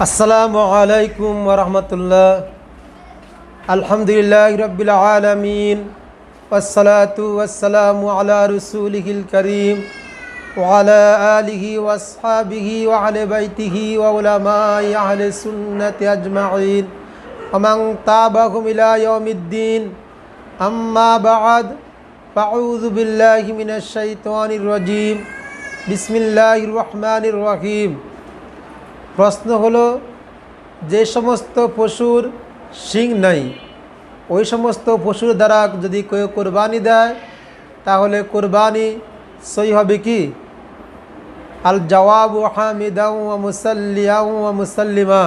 আসসালামু আলাইকুম ওরহমতুল্লাহ আলহামদুলিল্লাহ রবিল আলমিন। ওসালাতু ওসালামু আলা রসুলহিল করিম। ওয়ালা আলিহি ওয়াসহাবিহি ওয়ালে বাইতিহি ওলামাই আহলে সুন্নতে আজমাইন আমাং তাবাহুম ইলা ইয়াউমিদ্দিন। আম্মা বাদ। ফাউযু বিল্লাহি মিনাশ শাইতানির রাজীম। বিসমিল্লাহির রহমানির রহিম। প্রশ্ন হলো, যে সমস্ত পশুর শিং নাই, ওই সমস্ত পশুর দ্বারা যদি কেউ কোরবানি দেয়, তাহলে কোরবানি সই হবে কি? আল জওয়াব হামিদাউ মুসাল্লিয়াউ মুসাল্লিমা।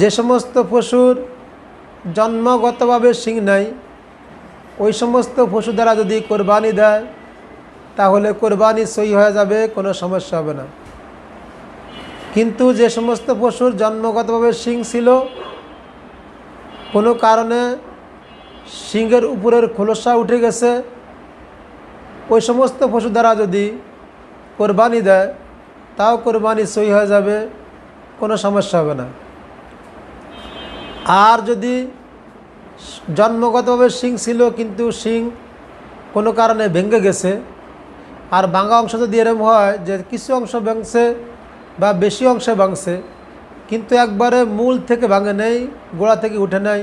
যে সমস্ত পশুর জন্মগতভাবে শিং নাই, ওই সমস্ত পশু দ্বারা যদি কোরবানি দেয়, তাহলে কোরবানি সই হয়ে যাবে, কোনো সমস্যা হবে না। কিন্তু যে সমস্ত পশুর জন্মগতভাবে শিং ছিল, কোনো কারণে শিংয়ের উপরের খোলসা উঠে গেছে। ওই সমস্ত পশু দ্বারা যদি কোরবানি দেয়, তাও কোরবানি সই হয়ে যাবে, কোনো সমস্যা হবে না। আর যদি জন্মগতভাবে শিং ছিল, কিন্তু শিং কোনো কারণে ভেঙে গেছে, আর ভাঙা অংশ যদি এরম হয় যে কিছু অংশ ভাঙছে বা বেশি অংশে ভাঙছে, কিন্তু একবারে মূল থেকে ভাঙে নেই, গোড়া থেকে উঠে নেয়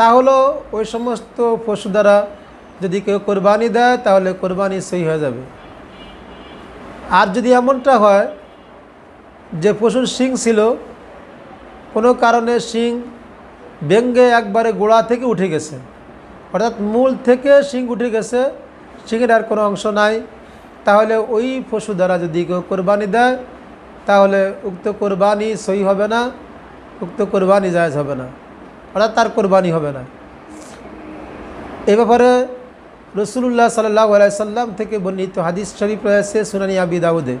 তাহলেও ওই সমস্ত পশু দ্বারা যদি কেউ কোরবানি দেয়, তাহলে কোরবানি সই হয়ে যাবে। আর যদি এমনটা হয় যে পশুর শিং ছিল, কোনো কারণে শিং ব্যঙ্গে একবারে গোড়া থেকে উঠে গেছে, অর্থাৎ মূল থেকে শিং উঠে গেছে, শিঙের আর কোনো অংশ নাই, তাহলে ওই পশু দ্বারা যদি কেউ কোরবানি দেয় তাহলে উক্ত কোরবানি সই হবে না, উক্ত কোরবানি জায়জ হবে না। অর্থাৎ তার কোরবানি হবে না। এ ব্যাপারে রসুল্লাহ সাল্লাহ সাল্লাম থেকে বর্ণিত হাদিস শরীফ রয়েছে সুনানি আবি দাউদে।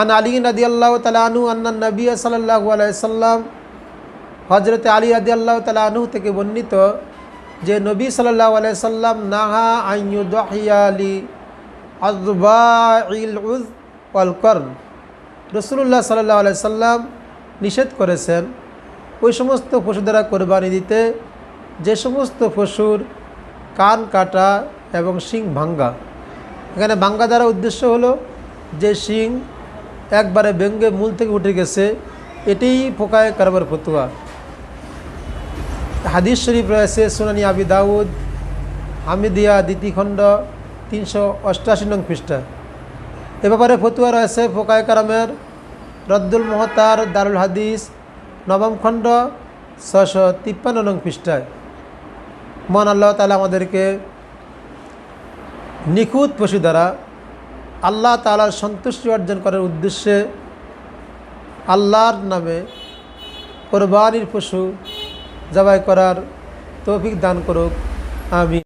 আন আলী নদী আল্লাহ তালু আন্না নবী সাল্লাহ সাল্লাম হজরত আলী আদি আল্লাহ তালু থেকে বর্ণিত যে নবী সাল্লাহ সাল্লাম, নাহা আইয়ুদাহিয়ালি আজবাইল উজ ওয়াল কর্ন রসুল্লাহ সাল্লাহ সাল্লাম নিষেধ করেছেন, ওই সমস্ত পশু দ্বারা কোরবানি দিতে, যে সমস্ত পশুর কান কাটা এবং শিং ভাঙ্গা। এখানে ভাঙ্গা দ্বারা উদ্দেশ্য হলো যে শিং একবারে ব্যঙ্গে মূল থেকে উঠে গেছে, এটাই পোকায় কারবার ফতুয়া। হাদিস শরীফ রয়েছে সুনানি আবি দাউদ, হামিদিয়া দ্বিতীয় খণ্ড তিনশো অষ্টাশি নং পৃষ্ঠা। এ ব্যাপারে ফতুয়া রয়েছে ফোকায় কারামের রদ্দুল মহতার দারুল হাদিস নবম খণ্ড ছশো তিপ্পান্ন নং পৃষ্ঠায়। মন আল্লাহ তালা আমাদেরকে নিখুঁত পশু দ্বারা আল্লাহ তালার সন্তুষ্টি অর্জন করার উদ্দেশ্যে আল্লাহর নামে কোরবানির পশু জবাই করার তৌফিক দান করুক। আমি